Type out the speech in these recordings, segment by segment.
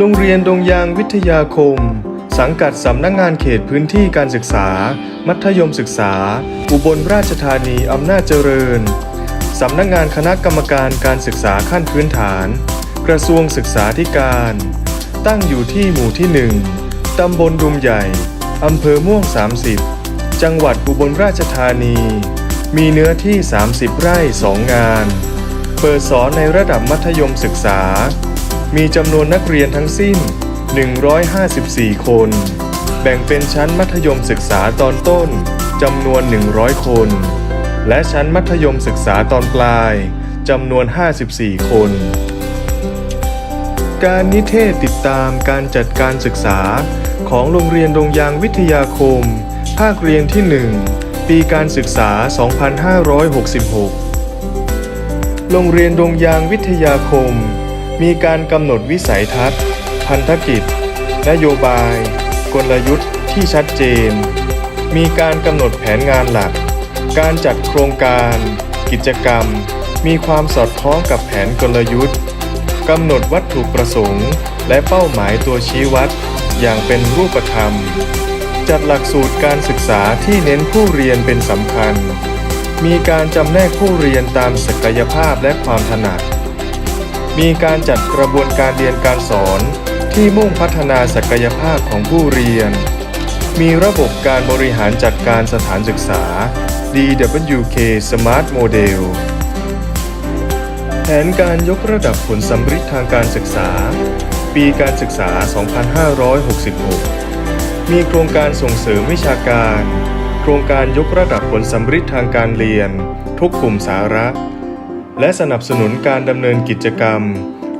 โรงเรียนดงยางวิทยาคม สังกัดสำนักงงานเขตพื้นที่การศึกษา มัธยมศึกษา อุบลราชธานีอำนาจเจริญ สำนักงานคณะกรรมการการศึกษาขั้นพื้นฐาน กระทรวงศึกษาธิการ ตั้งอยู่ที่หมู่ที่ 1 ตำบลดุมใหญ่ อำเภอม่วง 30 จังหวัดอุบลราชธานี มีเนื้อที่ 30 ไร่ 2 งาน เปิดสอนในระดับมัธยมศึกษา มีจำนวนนักเรียนทั้งสิ้น 154 คน แบ่งเป็นชั้นมัธยมศึกษาตอนต้นจำนวน 100 คน และชั้นมัธยมศึกษาตอนปลายจำนวน 54 คน การนิเทศติดตามการจัดการศึกษาของโรงเรียนดงยางวิทยาคม ภาคเรียนที่ 1 ปีการศึกษา 2566 โรงเรียนดงยางวิทยาคม มีการกำหนดวิสัยทัศน์ พันธกิจ นโยบาย กลยุทธ์ที่ชัดเจน มีการกำหนดแผนงานหลัก การจัดโครงการ กิจกรรม มีความสอดคล้องกับแผนกลยุทธ์กำหนดวัตถุประสงค์ และเป้าหมายตัวชี้วัด อย่างเป็นรูปธรรม จัดหลักสูตรการศึกษาที่เน้นผู้เรียนเป็นสำคัญ มีการจำแนกผู้เรียนตามศักยภาพและความถนัด มีการจัดกระบวนการเรียนการสอนที่มุ่งพัฒนาศักยภาพของผู้เรียน มีระบบการบริหารจัดการสถานศึกษา DWK Smart Model แผนการยกระดับผลสำฤทธิ์ทางการศึกษา ปีการศึกษา 2566 มีโครงการส่งเสริมวิชาการ โครงการยกระดับผลสำฤทธิ์ทางการเรียน ทุกกลุ่มสาระ และสนับสนุนการดำเนินกิจกรรม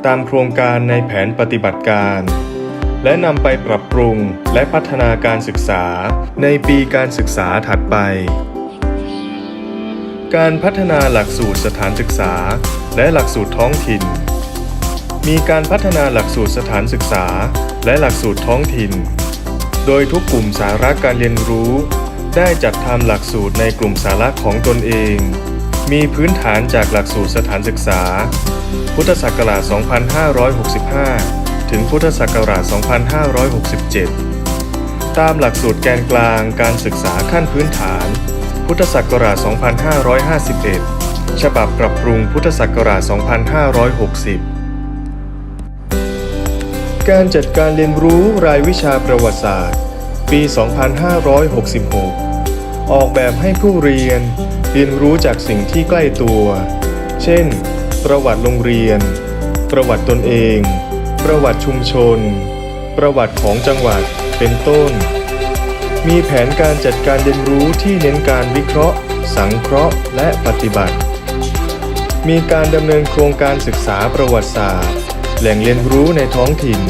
ตามโครงการในแผนปฏิบัติการ และนำไปปรับปรุงและพัฒนาการศึกษาในปีการศึกษาถัดไป การพัฒนาหลักสูตรสถานศึกษา และหลักสูตรท้องถิ่น มีการพัฒนาหลักสูตรสถานศึกษา และหลักสูตรท้องถิ่น โดยทุกกลุ่มสาระการเรียนรู้ ได้จัดทำหลักสูตรในกลุ่มสาระของตนเอง มีพื้นฐานจากหลักสูตรสถานศึกษา พุทธศักราช 2565 ถึงพุทธศักราช 2567 ตามหลักสูตรแกนกลางการศึกษาขั้นพื้นฐาน พุทธศักราช 2551 ฉบับปรับปรุงพุทธศักราช 2560การจัดการเรียนรู้รายวิชาประวัติศาสตร์ ปี 2566 ออกแบบให้ผู้เรียน เรียนรู้จากสิ่งที่ใกล้ตัว เช่น ประวัติโรงเรียน ประวัติตนเอง ประวัติชุมชน ประวัติของจังหวัด เป็นต้น มีแผนการจัดการเรียนรู้ที่เน้นการวิเคราะห์ สังเคราะห์ และปฏิบัติ มีการดำเนินโครงการศึกษาประวัติศาสตร์ แหล่งเรียนรู้ในท้องถิ่น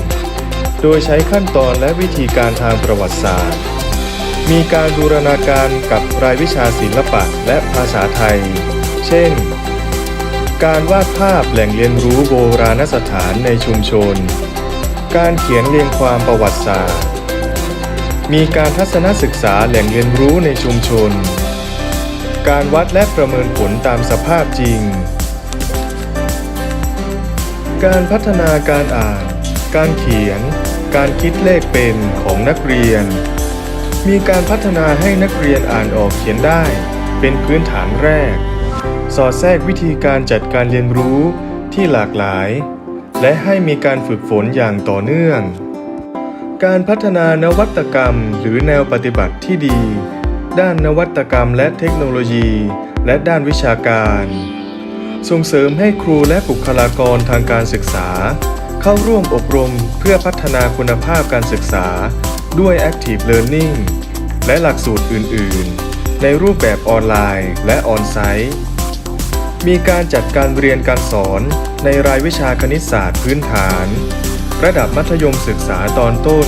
โดยใช้ขั้นตอนและวิธีการทางประวัติศาสตร์ มีการบูรณาการกับรายวิชาศิลปะและภาษาไทย เช่น การวาดภาพแหล่งเรียนรู้โบราณสถานในชุมชน การเขียนเรียงความประวัติศาสตร์ มีการทัศนศึกษาแหล่งเรียนรู้ในชุมชน การวัดและประเมินผลตามสภาพจริง การพัฒนาการอ่าน การเขียน การคิดเลขเป็นของนักเรียน มีการพัฒนาให้นักเรียนอ่านออกเขียนได้ เป็นพื้นฐานแรก สอดแทรกวิธีการจัดการเรียนรู้ที่หลากหลาย และให้มีการฝึกฝนอย่างต่อเนื่อง การพัฒนานวัตกรรมหรือแนวปฏิบัติที่ดี ด้านนวัตกรรมและเทคโนโลยี และด้านวิชาการ ส่งเสริมให้ครูและบุคลากรทางการศึกษา เข้าร่วมอบรมเพื่อพัฒนาคุณภาพการศึกษา ด้วย Active Learning และหลักสูตรอื่น ๆ ในรูปแบบออนไลน์และออนไซต์ มีการจัดการเรียนการสอนในรายวิชาคณิตศาสตร์พื้นฐาน ระดับมัธยมศึกษาตอนต้น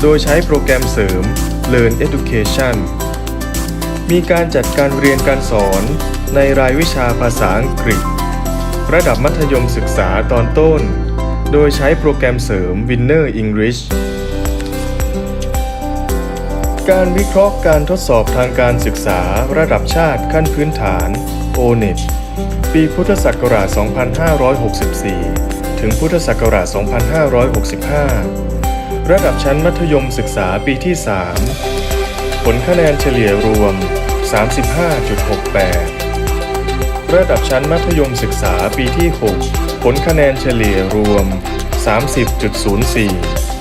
โดยใช้โปรแกรมเสริม Learn Education มีการจัดการเรียนการสอนในรายวิชาภาษาอังกฤษ ระดับมัธยมศึกษาตอนต้น โดยใช้โปรแกรมเสริม Winner English การวิเคราะห์การทดสอบทางการศึกษาระดับชาติขั้นพื้นฐาน ONET ปีพุทธศักราช 2564ถึถึงพุทธศักราช 2565 ระดับชั้นมัธยมศึกษาปีที่ 3 ผลคะแนนเฉลี่ยรวม 35.68 ระดับชั้นมัธยมศึกษาปีที่ 6 ผลคะแนนเฉลี่ยรวม 30.04